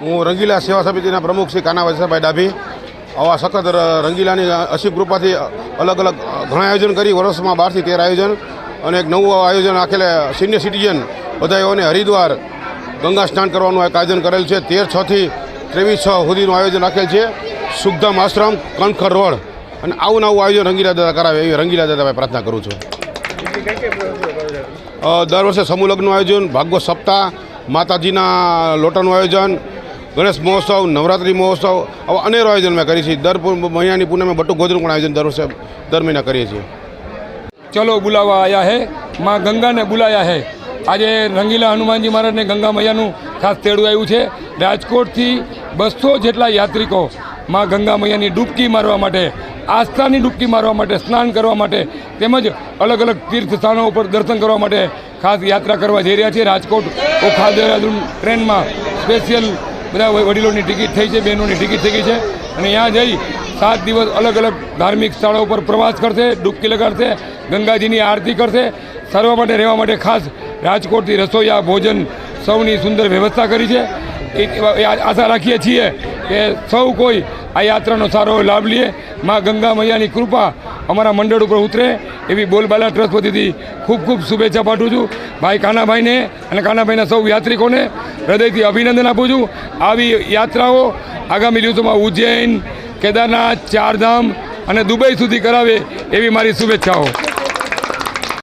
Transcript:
હું રંગીલા સેવા સમિતિના પ્રમુખ શ્રી કાના વૈસાભાઈ ડાભી. આવા સખત રંગીલાની અસીમ કૃપાથી અલગ અલગ ઘણા આયોજન કરી, વર્ષમાં બારથી તેર આયોજન અને એક નવું આયોજન આખેલે સિનિયર સિટીઝન બધાઓને હરિદ્વાર ગંગા સ્નાન કરવાનું એક આયોજન કરેલ છે. તેર છથી ત્રેવીસ છ સુધીનું આયોજન રાખેલ છે. સુખધામ આશ્રમ, કણખર રોડ અને આવું નવું આયોજન રંગીલા દાદા કરાવે એવી રંગીલા દાદા પ્રાર્થના કરું છું. દર વર્ષે સમૂહ લગ્નનું આયોજન, ભાગવત સપ્તાહ, માતાજીના લોટાનું આયોજન ગણેશ મહોત્સવ, નવરાત્રિ મહોત્સવ, આવા અનેરો આયોજન મેં કરી છે દર મહિનાની પૂનમે બટુ ગોજનું પણ આયોજન દર વર્ષે, દર મહિના કરીએ છીએ. ચલો બોલાવવા આયા હે. માં ગંગાને બુલાયા હે. આજે રંગીલા હનુમાનજી મહારાજને ગંગા મૈયાનું ખાસ તેડું આવ્યું છે. રાજકોટથી બસો જેટલા યાત્રિકો માં ગંગા મૈયાની ડૂબકી મારવા માટે, આસ્થાની ડૂબકી મારવા માટે, સ્નાન કરવા માટે, તેમજ અલગ અલગ તીર્થ સ્થાનો ઉપર દર્શન કરવા માટે ખાસ યાત્રા કરવા જઈ રહ્યા છે. રાજકોટ ઓખા દેહરાદૂન ટ્રેનમાં સ્પેશિયલ બધા વડીલોની ટિકિટ થઈ છે, બહેનોની ટિકિટ થઈ છે. અને ત્યાં જઈ સાત દિવસ અલગ અલગ ધાર્મિક સ્થળો ઉપર પ્રવાસ કરશે, ડૂબકી લગાડશે, ગંગાજીની આરતી કરશે. સર્વ માટે રહેવા માટે ખાસ રાજકોટથી રસોઈયા, ભોજન સૌની સુંદર વ્યવસ્થા કરી છે. એ- આશા રાખીએ છીએ કે સૌ કોઈ આ યાત્રાનો સારો લાભ લે. માં ગંગા મૈયાની કૃપા અમારા મંડળ ઉપર ઉતરે એવી બોલબાલા ટ્રસ્ટ વતીથી ખૂબ ખૂબ શુભેચ્છા પાઠવું છું. ભાઈ કાનાભાઈને અને કાનાભાઈના સૌ યાત્રિકોને હૃદયથી અભિનંદન આપું છું. આવી યાત્રાઓ આગામી દિવસોમાં ઉજ્જૈન, કેદારનાથ, ચારધામ અને દુબઈ સુધી કરાવે એવી મારી શુભેચ્છાઓ.